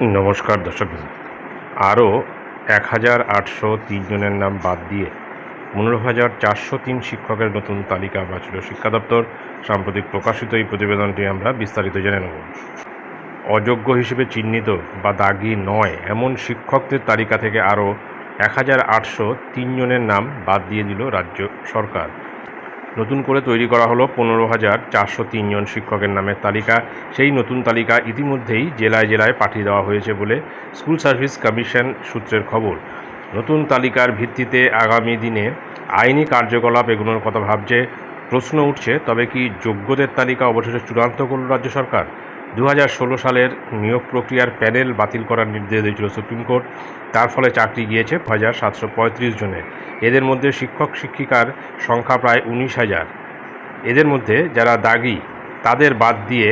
নমস্কার, দর্শক আরও এক হাজার আটশো তিনজনের নাম বাদ দিয়ে পনেরো হাজার চারশো তিন শিক্ষকের নতুন তালিকা বাঁচল শিক্ষা দপ্তর। সাম্প্রতিক প্রকাশিত এই প্রতিবেদনটি আমরা বিস্তারিত জেনে নেব। অযোগ্য হিসেবে চিহ্নিত বা দাগি নয়, এমন শিক্ষকদের তালিকা থেকে আরও এক হাজার আটশো তিনজনের নাম বাদ দিয়ে দিল রাজ্য সরকার। নতুন করে তৈরি করা হলো পনেরো হাজার চারশো তিনজন শিক্ষকের নামের তালিকা। সেই নতুন তালিকা ইতিমধ্যেই জেলায় জেলায় পাঠিয়ে দেওয়া হয়েছে বলে স্কুল সার্ভিস কমিশন সূত্রের খবর। নতুন তালিকার ভিত্তিতে আগামী দিনে আইনি কার্যকলাপ এগুলোর কথা ভাবছে, প্রশ্ন উঠছে, তবে কি যোগ্যদের তালিকা অবশেষে চূড়ান্ত করল রাজ্য সরকার? দু হাজার ষোলো সালের নিয়োগ প্রক্রিয়ার প্যানেল বাতিল করার নির্দেশ দিয়েছিল সুপ্রিম কোর্ট। তার ফলে চাকরি গিয়েছে ছ হাজার সাতশো পঁয়ত্রিশ জনের এদের মধ্যে শিক্ষক শিক্ষিকার সংখ্যা প্রায় উনিশ হাজার। এদের মধ্যে যারা দাগি, তাদের বাদ দিয়ে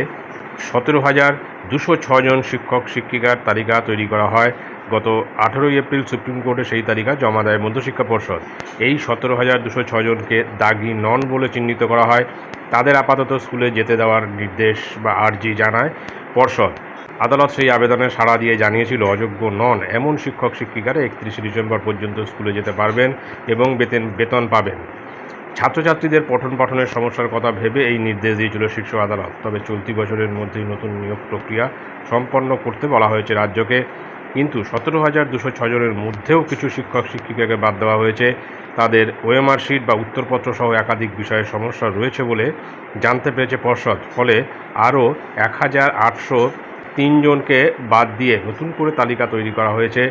সতেরো হাজার দুশো ছজন শিক্ষক শিক্ষিকার তালিকা তৈরি করা হয়। গত আঠেরোই এপ্রিল সুপ্রিম কোর্টে সেই তালিকা জমা দেয় মধ্যশিক্ষা পর্ষদ। এই সতেরো হাজার দুশো ছজনকে দাগি নন বলে চিহ্নিত করা হয়। তাদের আপাতত স্কুলে যেতে দেওয়ার নির্দেশ বা আর্জি জানায় পর্ষদ। আদালত সেই আবেদনে সাড়া দিয়ে জানিয়েছিল, অযোগ্য নন, এমন শিক্ষক শিক্ষিকারা একত্রিশে ডিসেম্বর পর্যন্ত স্কুলে যেতে পারবেন এবং বেতন বেতন পাবেন। ছাত্রছাত্রীদের পঠন পাঠনের সমস্যার কথা ভেবে এই নির্দেশ দিয়েছিল শীর্ষ আদালত। তবে চলতি বছরের মধ্যেই নতুন নিয়োগ প্রক্রিয়া সম্পন্ন করতে বলা হয়েছে রাজ্যকে। কিন্তু সতেরো হাজার দুশো ছজনের মধ্যেও কিছু শিক্ষক, শিক্ষিকাকে বাদ দেওয়া হয়েছে। তাদের ওএমআর শিট বা উত্তরপত্র সহ একাধিক বিষয়ে সমস্যা রয়েছে বলে জানতে পেরেছে পর্ষদ। ফলে আরও এক হাজার আটশো তিনজনকে বাদ দিয়ে নতুন করে তালিকা তৈরি করা হয়েছে।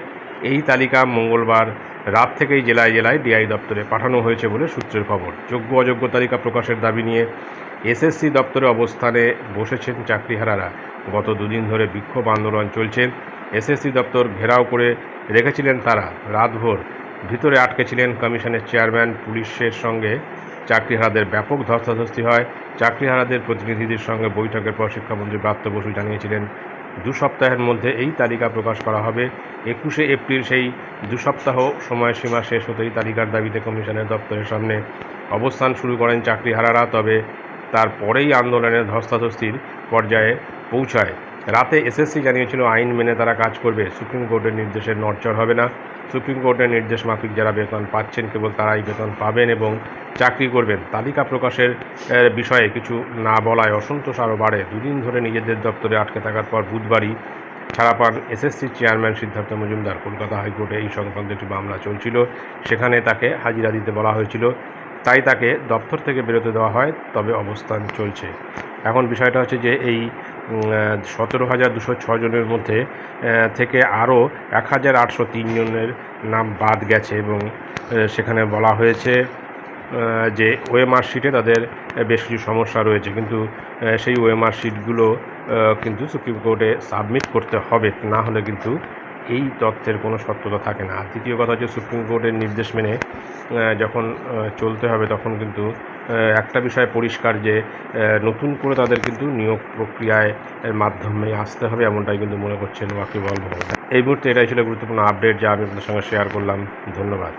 এই তালিকা মঙ্গলবার রাত থেকেই জেলায় জেলায় ডিআই দপ্তরে পাঠানো হয়েছে বলে সূত্রের খবর। যোগ্য অযোগ্য তালিকা প্রকাশের দাবি নিয়ে এসএসসি দপ্তরে অবস্থানে বসেছেন চাকরিহারারা। গত দুদিন ধরে বিক্ষোভ আন্দোলন চলছে। এসএসসি দপ্তর ঘেরাও করে রেখেছিলেন তারা। রাতভর ভিতরে আটকে ছিলেন কমিশনের চেয়ারম্যান, পুলিশের সঙ্গে। চাকরিহারাদের ব্যাপক ধস্তাধস্তি হয়। চাকরিহারাদের প্রতিনিধিদের সঙ্গে বৈঠকের পর শিক্ষামন্ত্রী ব্রাত্য বসু জানিয়েছিলেন, দু সপ্তাহের মধ্যে এই তালিকা প্রকাশ করা হবে। একুশে এপ্রিল সেই দু সপ্তাহ সময়সীমা শেষ হতেই তালিকার দাবিতে কমিশনের দপ্তরের সামনে অবস্থান শুরু করেন চাকরিহারারা। তবে তারপরেই আন্দোলনের ধস্তাধস্তির পর্যায়ে পৌঁছায় রাতে এসএসসি জানিয়েছিল, আইন মেনে তারা কাজ করবে। সুপ্রিম কোর্টের নির্দেশে নড়চড় হবে না। সুপ্রিম কোর্টের নির্দেশ মাফিক যারা বেতন পাচ্ছেন, কেবল তারাই বেতন পাবেন এবং চাকরি করবেন। তালিকা প্রকাশের বিষয়ে কিছু না বলায় অসন্তোষ আরও বাড়ে। দুদিন ধরে নিজেদের দপ্তরে আটকে থাকার পর বুধবারই ছাড়া পান এসএসসি চেয়ারম্যান সিদ্ধার্থ মজুমদার। কলকাতা হাইকোর্টে এই সংক্রান্ত একটি মামলা চলছিল। সেখানে তাকে হাজিরা দিতে বলা হয়েছিল। তাই তাকে দপ্তর থেকে বেরোতে দেওয়া হয়, তবে অবস্থান চলছে। এখন বিষয়টা হচ্ছে যে, এই সতেরো হাজার দুশো জনের মধ্যে থেকে আরও এক হাজার আটশো তিনজনের নাম বাদ গেছে এবং সেখানে বলা হয়েছে যে ওএমআর শিটে তাদের বেশ কিছু সমস্যা রয়েছে। কিন্তু সেই ওএমআর শিটগুলো কিন্তু সুপ্রিম কোর্টে সাবমিট করতে হবে। না হলে কিন্তু এই তথ্যের কোনো সত্যতা থাকে না। আর দ্বিতীয় কথা হচ্ছে, সুপ্রিম কোর্টের নির্দেশ মেনে যখন চলতে হবে, তখন কিন্তু একটা বিষয় পরিষ্কার যে নতুন করে তাদের কিন্তু নিয়োগ প্রক্রিয়ায় মাধ্যমে আসতে হবে এমনটাই কিন্তু মনে করছেন ওয়াকিবল মহোদয় এই মুহূর্তে এটাই ছিল গুরুত্বপূর্ণ আপডেট যা আমি আপনাদের সঙ্গে শেয়ার করলাম। ধন্যবাদ।